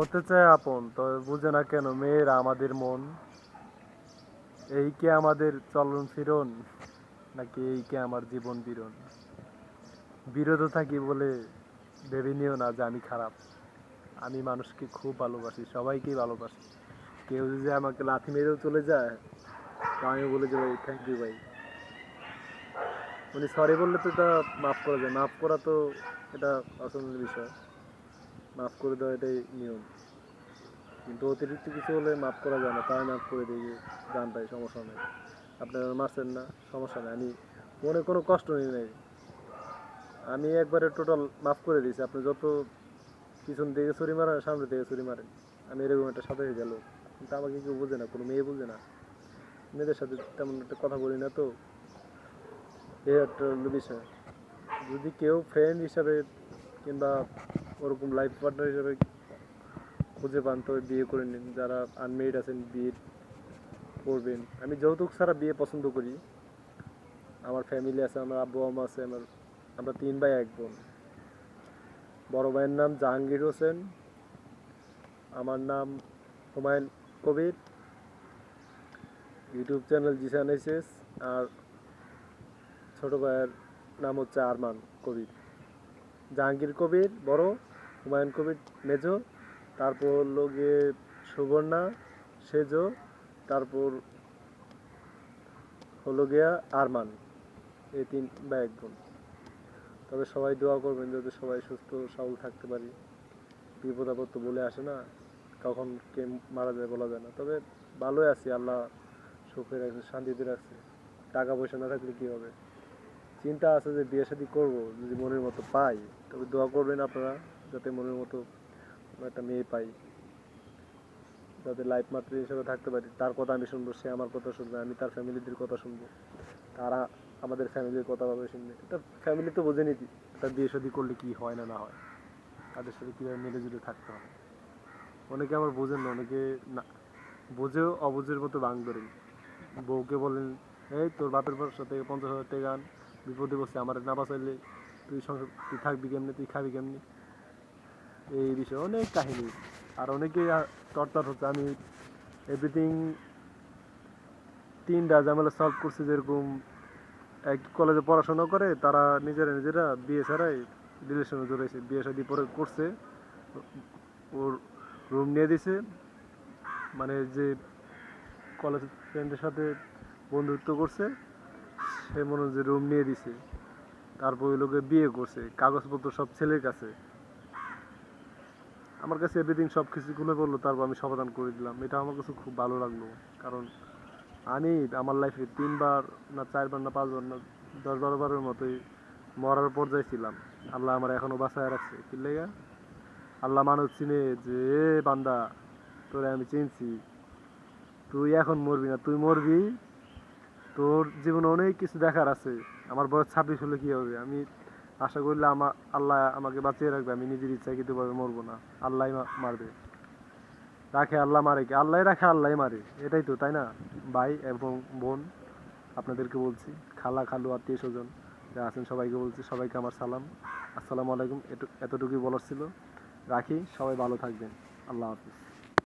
হতে চায় আপন, তবে বুঝে না কেন মেয়েরা আমাদের মন। এই কি আমাদের চলন ফিরন, নাকি এই কে আমার জীবন বিরন? বিরত থাকি বলে ভেবে নিও না যে আমি খারাপ। আমি মানুষকে খুব ভালোবাসি, সবাইকেই ভালোবাসি। কেউ যদি আমাকে লাথি মেরেও চলে যায়, তো আমি বলে যে ভাই থ্যাংক ইউ ভাই উনি সরি বললে তো এটা মাফ করা যায়। মাফ করা তো এটা অসম্ভব বিষয়। মাফ করে দেওয়া এটাই নিয়ম। কিন্তু অতিরিক্ত কিছু হলে মাফ করা যায় না, তাই মাফ করে দিই গান পাই সমস্যা নেই। আপনারা মারছেন না, সমস্যা নেই। আমি মনে কোনো কষ্ট নেই নাই। আমি একবারে টোটাল মাফ করে দিয়েছি। আপনি যত পিছন থেকে ছুরি মারেন সামনে থেকে ছুরি মারেন। আমি এরকম একটা সাথে হয়ে গেল। কিন্তু আমাকে কেউ বোঝে না, কোনো মেয়ে বোঝে না। মেয়েদের সাথে তেমন একটা কথা বলি না তো। এই একটা বিষয়। যদি কেউ ফ্রেন্ড হিসাবে কিংবা ওরকম লাইফ পার্টনার হিসাবে খুঁজে পান, তবে বিয়ে করে নিন। যারা আনমেরিড আছেন, বিয়ে করবেন। আমি যৌতুক ছাড়া বিয়ে পছন্দ করি। আমার ফ্যামিলি আছে, আমার আব্বু আম্মা আছে, আমার, আমরা তিন ভাই, এক বোন। বড় ভাইয়ের নাম জাহাঙ্গীর হোসেন। আমার নাম Humayun Kabir. YouTube channel Jisan SS. আর ছোট ভাইয়ের নাম হচ্ছে আরমান কবির। জাহাঙ্গীর কবির, বড়। হুমায়ুন কবির মেজো, তারপর হলো গিয়ে সুবর্ণা সেজো, তারপর হলো গিয়া আরমান, এই তিন বা এক বোন তবে সবাই দোয়া করবেন যাতে সবাই সুস্থ সবল থাকতে পারি। বিপদ আপদ তো বলে আসে না, কখন কে মারা যায় বলা যায় না। তবে ভালোই আছি, আল্লাহ সুখে রাখছে, শান্তিতে রাখছে। টাকা পয়সা না থাকলে কী হবে? চিন্তা আছে যে বিয়ে শাদি করব, যদি মনের মতো পাই। তবে দোয়া করবেন আপনারা। যাতে মনের মতো একটা মেয়ে পাই, যাতে লাইফ মাত্র হিসেবে থাকতে পারি। তার কথা আমি শুনব, সে আমার কথা শুনবে, আমি তার ফ্যামিলিদের কথা শুনব। তারা আমাদের ফ্যামিলির কথা ভাবে শুনবে। এটা ফ্যামিলি তো বোঝে নিতি তার বিয়ে শাদি করলে কি হয় না না হয়? তাদের সাথে কীভাবে মিলে জুলে থাকতে হয় অনেকে আবার বোঝেন না, অনেকে না, বোঝেও অবুঝের মতো বাং ধরেন। বউকে বলেন, এই তোর বাপের পয়সা থেকে পঞ্চাশ হাজার টাকা আন, বিপদে বসে আমার না বাঁচাইলে তুই সংসার, তুই থাকবি কেমনি, তুই খাবি কেমনি? এই বিষয়ে অনেক কাহিনী। আর অনেকে তরতার হচ্ছে। আমি এভরিথিং তিনটা ঝামেলা সলভ করছি যেরকম এক কলেজে পড়াশোনা করে, তারা নিজেরা নিজেরা বিয়ে ছাড়াই রিলেশনে জড়াইছে। বিয়ে শাদি পরে করছে। ওর রুম নিয়ে দিছে। মানে যে কলেজ ফ্রেন্ডের সাথে বন্ধুত্ব করছে, সে মনে যে রুম নিয়ে দিছে। তারপর ওই লোকে বিয়ে করছে। কাগজপত্র সব ছেলের কাছে। আমার কাছে এভরিথিং সব কিছু খুলে বলল, তারপর আমি সমাধান করে দিলাম। এটা আমার কাছে খুব ভালো লাগল, কারণ আমি আমার লাইফে তিনবার না চারবার না পাঁচবার না দশ বারো বারের মতোই মরার পর্যায়ে ছিলাম। আল্লাহ আমার এখনও বাঁচায় রাখছে। কি লেগা? আল্লাহ মানুষ চিনে যে, এ বান্দা, তোরে আমি চিনছি। তুই এখন মরবি না, তুই মরবি। তোর জীবনে অনেক কিছু দেখার আছে। আমার বয়স ছাব্বিশ হলে কি হবে? আমি আশা করলে আমার আল্লাহ আমাকে বাঁচিয়ে রাখবে, আমি নিজের ইচ্ছায় ইচ্ছাকৃতভাবে মরবো না। আল্লাহ মারবে। রাখে আল্লাহ মারে কি? আল্লাহ রাখে, আল্লাহ মারে। এটাই তো, তাই না? ভাই এবং বোন, আপনাদেরকে বলছি, খালা, খালু, আত্মীয় স্বজন যা আছেন সবাইকে বলছি, সবাইকে আমার সালাম। আসসালামু আলাইকুম। এতটুকুই বলার ছিল। রাখি, সবাই ভালো থাকবেন। আল্লাহ হাফিজ।